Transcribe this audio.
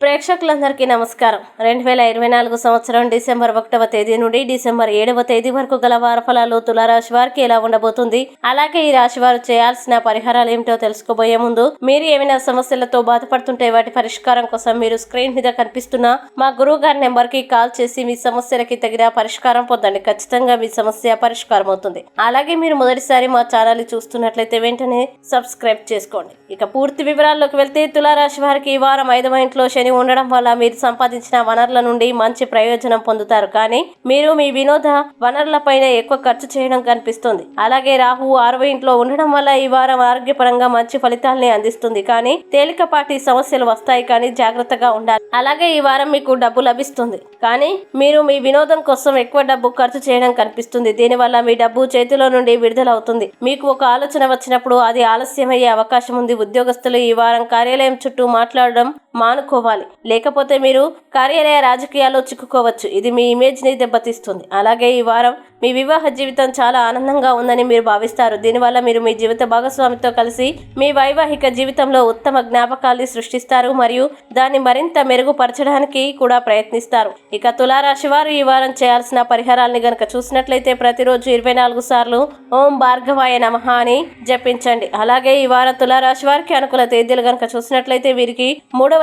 ప్రేక్షకులందరికీ నమస్కారం. రెండు వేల ఇరవై నాలుగు సంవత్సరం డిసెంబర్ ఒకటవ తేదీ నుండి డిసెంబర్ ఏడవ తేదీ వరకు గల వారఫలాలు తులారాశి వారికి ఎలా ఉండబోతుంది? అలాగే ఈ రాశి వారు చేయాల్సిన పరిహారాలు ఏమిటో తెలుసుకోబోయే ముందు మీరు ఏమైనా సమస్యలతో బాధపడుతుంటే వాటి పరిష్కారం కోసం మీరు స్క్రీన్ మీద కనిపిస్తున్న మా గురువు గారి నెంబర్కి కాల్ చేసి మీ సమస్యలకి తగిన పరిష్కారం పొందండి. ఖచ్చితంగా మీ సమస్య పరిష్కారం అవుతుంది. అలాగే మీరు మొదటిసారి మా ఛానల్ చూస్తున్నట్లయితే వెంటనే సబ్స్క్రైబ్ చేసుకోండి. ఇక పూర్తి వివరాల్లోకి వెళ్తే తులారాశి వారికి ఈ వారం ఐదవ ఇంట్లో శని ఉండడం వల్ల మీరు సంపాదించిన వనరుల నుండి మంచి ప్రయోజనం పొందుతారు. కానీ మీరు మీ వినోద వనరులపైన ఎక్కువ ఖర్చు చేయడం కనిపిస్తుంది. అలాగే రాహు ఆరవ ఇంట్లో ఉండడం వల్ల ఈ వారం ఆరోగ్యపరంగా మంచి ఫలితాల్ని అందిస్తుంది. కానీ తేలికపాటి సమస్యలు వస్తాయి. కానీ జాగ్రత్తగా ఉండాలి. అలాగే ఈ వారం మీకు డబ్బు లభిస్తుంది. కానీ మీరు మీ వినోదం కోసం ఎక్కువ డబ్బు ఖర్చు చేయడం కనిపిస్తుంది. దీనివల్ల మీ డబ్బు చేతిలో నుండి విడుదలవుతుంది. మీకు ఒక ఆలోచన వచ్చినప్పుడు అది ఆలస్యమయ్యే అవకాశం ఉంది. ఉద్యోగస్తులు ఈ వారం కార్యాలయం చుట్టూ మాట్లాడడం మానుకోవాలి. లేకపోతే మీరు కార్యాలయ రాజకీయాల్లో చిక్కుకోవచ్చు. ఇది మీ ఇమేజ్ని దెబ్బతీస్తుంది. అలాగే ఈ వారం మీ వివాహ జీవితం చాలా ఆనందంగా ఉందని మీరు భావిస్తారు. దీనివల్ల మీరు మీ జీవిత భాగస్వామితో కలిసి మీ వైవాహిక జీవితంలో ఉత్తమ జ్ఞాపకాల్ని సృష్టిస్తారు మరియు దాన్ని మరింత మెరుగుపరచడానికి కూడా ప్రయత్నిస్తారు. ఇక తులారాశి వారు ఈ వారం చేయాల్సిన పరిహారాల్ని గనక చూసినట్లయితే ప్రతిరోజు ఇరవై నాలుగు సార్లు ఓం భార్గవాయ నమః అని జపించండి. అలాగే ఈ వారం తులారాశి వారికి అనుకూల తేదీలు గనక చూసినట్లయితే వీరికి మూడవ